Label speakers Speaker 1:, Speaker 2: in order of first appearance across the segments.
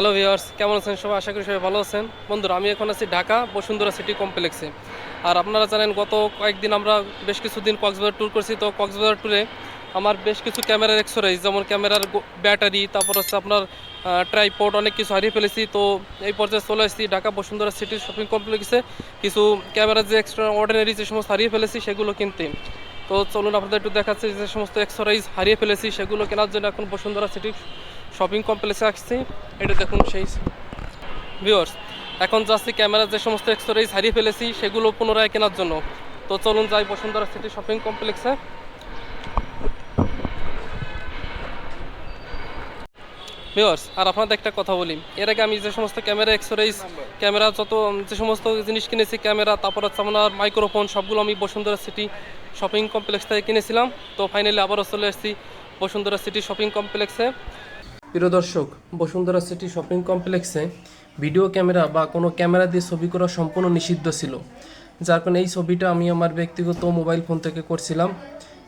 Speaker 1: Hello viewers কেমন আছেন সবাই? আশা করি সবাই ভালো আছেন। বন্ধুরা, আমি এখন আছি ঢাকা বসুন্ধরা সিটি কমপ্লেক্সে। আর আপনারা জানেন, গত কয়েকদিন আমরা বেশ কিছুদিন কক্সবাজার ট্যুর করছি। তো কক্সবাজার ট্যুরে আমার বেশ কিছু ক্যামেরার এক্সরাইজ যেমন ক্যামেরার ব্যাটারি তারপর হচ্ছে আপনার ট্রাইপোর্ট অনেক কিছু হারিয়ে ফেলেছি। তো এই পর্যায়ে চলে আসছি ঢাকা বসুন্ধরা সিটি শপিং কমপ্লেক্সে। কিছু ক্যামেরার যে এক্সট্রা অর্ডিনারি যে সমস্ত হারিয়ে ফেলেছি, সেগুলো কিনতে। তো চলুন আপনাদের একটু দেখাচ্ছি যে সমস্ত এক্সরাইজ হারিয়ে ফেলেছি, সেগুলো কেনার জন্য এখন বসুন্ধরা সিটি শপিং কমপ্লেক্সে আসছি। এটা দেখুন সেই ভিওর্স এখন যাচ্ছি ক্যামেরা যে সমস্ত এক্সরাইজ হারিয়ে ফেলেছি, সেগুলো পুনরায় কেনার জন্য। তো চলুন যাই বসুন্ধরা সিটি শপিং কমপ্লেক্সে ভিউয়ার্স আর আপনাদের একটা কথা বলি। এর আগে আমি যে সমস্ত ক্যামেরা এক্সরাইজ ক্যামেরা যত, যে সমস্ত জিনিস কিনেছি ক্যামেরা তারপর হচ্ছে আপনার মাইক্রোফোন সবগুলো আমি বসুন্ধরা সিটি শপিং কমপ্লেক্স থেকে কিনেছিলাম। তো ফাইনালি আবারও চলে এসেছি বসুন্ধরা সিটি শপিং কমপ্লেক্সে প্রিয় দর্শক, বসুন্ধরা সিটি শপিং কমপ্লেক্সে ভিডিও ক্যামেরা বা কোনো ক্যামেরা দিয়ে ছবি করা সম্পূর্ণ নিষিদ্ধ ছিল। যার কারণে এই ছবিটা আমি আমার ব্যক্তিগত মোবাইল ফোন থেকে করছিলাম।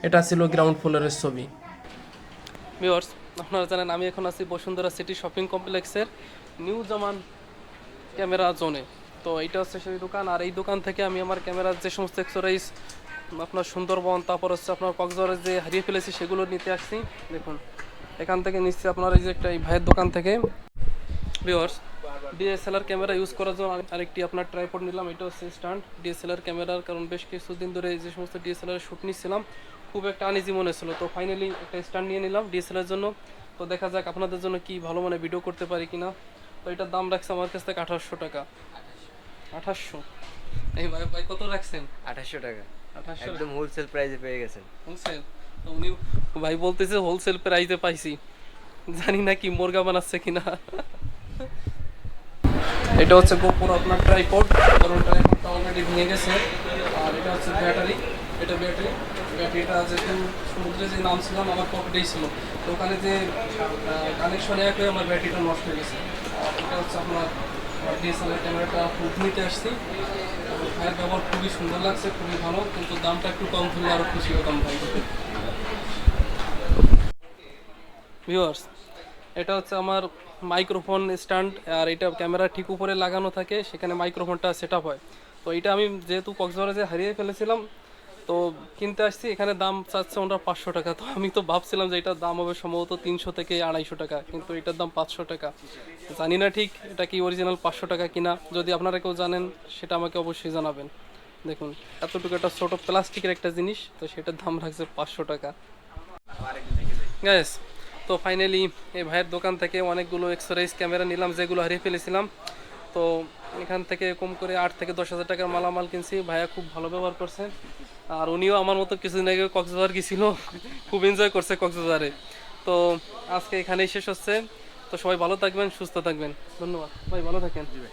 Speaker 1: এটা ছিল গ্রাউন্ড ফ্লোরের ছবি। আপনারা জানেন, আমি এখন আছি বসুন্ধরা সিটি শপিং কমপ্লেক্সের নিউ জামান ক্যামেরা জোনে। তো এইটা হচ্ছে সেই দোকান, আর এই দোকান থেকে আমি আমার ক্যামেরার যে সমস্ত এক্সরাইজ আপনার সুন্দরবন, তারপর হচ্ছে আপনার কক্সবাজারে যে হারিয়ে ফেলেছি, সেগুলো নিতে আসছি। দেখুন, এখান থেকে নিচ্ছি আপনার এই যে একটা এই ভাইয়ের দোকান থেকে। ভিওর্স ডিএসএলআর ক্যামেরা ইউজ করার জন্য আরেকটি আপনার ট্রাইপড নিলাম এটা হচ্ছে স্ট্যান্ড ডিএসএলআর ক্যামেরার কারণ বেশ কিছুদিন ধরে যে সমস্ত ডিএসএলআর শ্যুট নিচ্ছিলাম খুব একটা আনইজি মনে ছিল তো ফাইনালি একটা স্ট্যান্ড নিয়ে নিলাম ডিএসএলআর জন্য। তো দেখা যাক আপনাদের জন্য কি ভালো মানে ভিডিও করতে পারি কিনা। তো এটার দাম রাখছে আমার কাছ থেকে আঠাশশো টাকা। আঠাশশো এই ভাই ভাই কত রাখছেন?
Speaker 2: আঠাশশো টাকা।
Speaker 1: আঠাশশো
Speaker 2: একদম হোলসেল প্রাইসে পেয়ে গেছেন।
Speaker 1: হোলসেল তো উনি ভাই বলতেছে হোলসেল প্রাইসে পাইছি। জানি না কি মুরগা বানাচ্ছে কিনা। এটা হচ্ছে গোপুর আপনার ট্রাইপড কারণ ট্রাইপডটা অলরেডি ভেঙে গেছে। আর এটা হচ্ছে ব্যাটারি এটা ব্যাটারি ব্যাটারিটা যেহেতু সমুদ্রে যে নামছিলাম, আমার পকেটেই ছিল। তো ওখানে যে কানেকশন এক আমার ব্যাটারিটা নষ্ট হয়ে গেছে। আর এটা হচ্ছে আপনার ডিএসএলআর ক্যামেরাটা খুব নিতে আসছি। ফায়ার ব্যবহার খুবই সুন্দর লাগছে, খুবই ভালো, কিন্তু দামটা একটু কম হলে আরও খুশি হতাম ভাই। ভিউয়ার্স এটা হচ্ছে আমার মাইক্রোফোন স্ট্যান্ড আর এটা ক্যামেরা ঠিক উপরে লাগানো থাকে, সেখানে মাইক্রোফোনটা সেট আপ হয়। তো এটা আমি যেহেতু কক্সবাজারে হারিয়ে ফেলেছিলাম, তো কিনতে আসছি, এখানে দাম চাচ্ছে ওনারা পাঁচশো টাকা। তো আমি তো ভাবছিলাম যে এটার দাম হবে সম্ভবত তিনশো থেকে আড়াইশো টাকা, কিন্তু এটার দাম পাঁচশো টাকা। জানি না ঠিক এটা কি অরিজিনাল পাঁচশো টাকা কিনা, যদি আপনারা কেউ জানেন, সেটা আমাকে অবশ্যই জানাবেন। দেখুন, এতটুকু একটা ছোটো প্লাস্টিকের একটা জিনিস, তো সেটার দাম রাখছে পাঁচশো টাকা। গ্যাস তো ফাইনালি এই ভাইয়ের দোকান থেকে অনেকগুলো এক্সরাইজ ক্যামেরা নিলাম যেগুলো হারিয়ে ফেলেছিলাম। তো এখান থেকে কম করে আট থেকে দশ হাজার টাকার মালামাল কিনছি। ভাইয়া খুব ভালো ব্যবহার করছেন আর উনিও আমার মতো কিছুদিন আগে কক্সবাজার গেছিল খুব এনজয় করছে কক্সবাজারে। তো আজকে এখানেই শেষ হচ্ছে। তো সবাই ভালো থাকবেন সুস্থ থাকবেন। ধন্যবাদ। ভাই ভালো থাকেন। জি ভাই।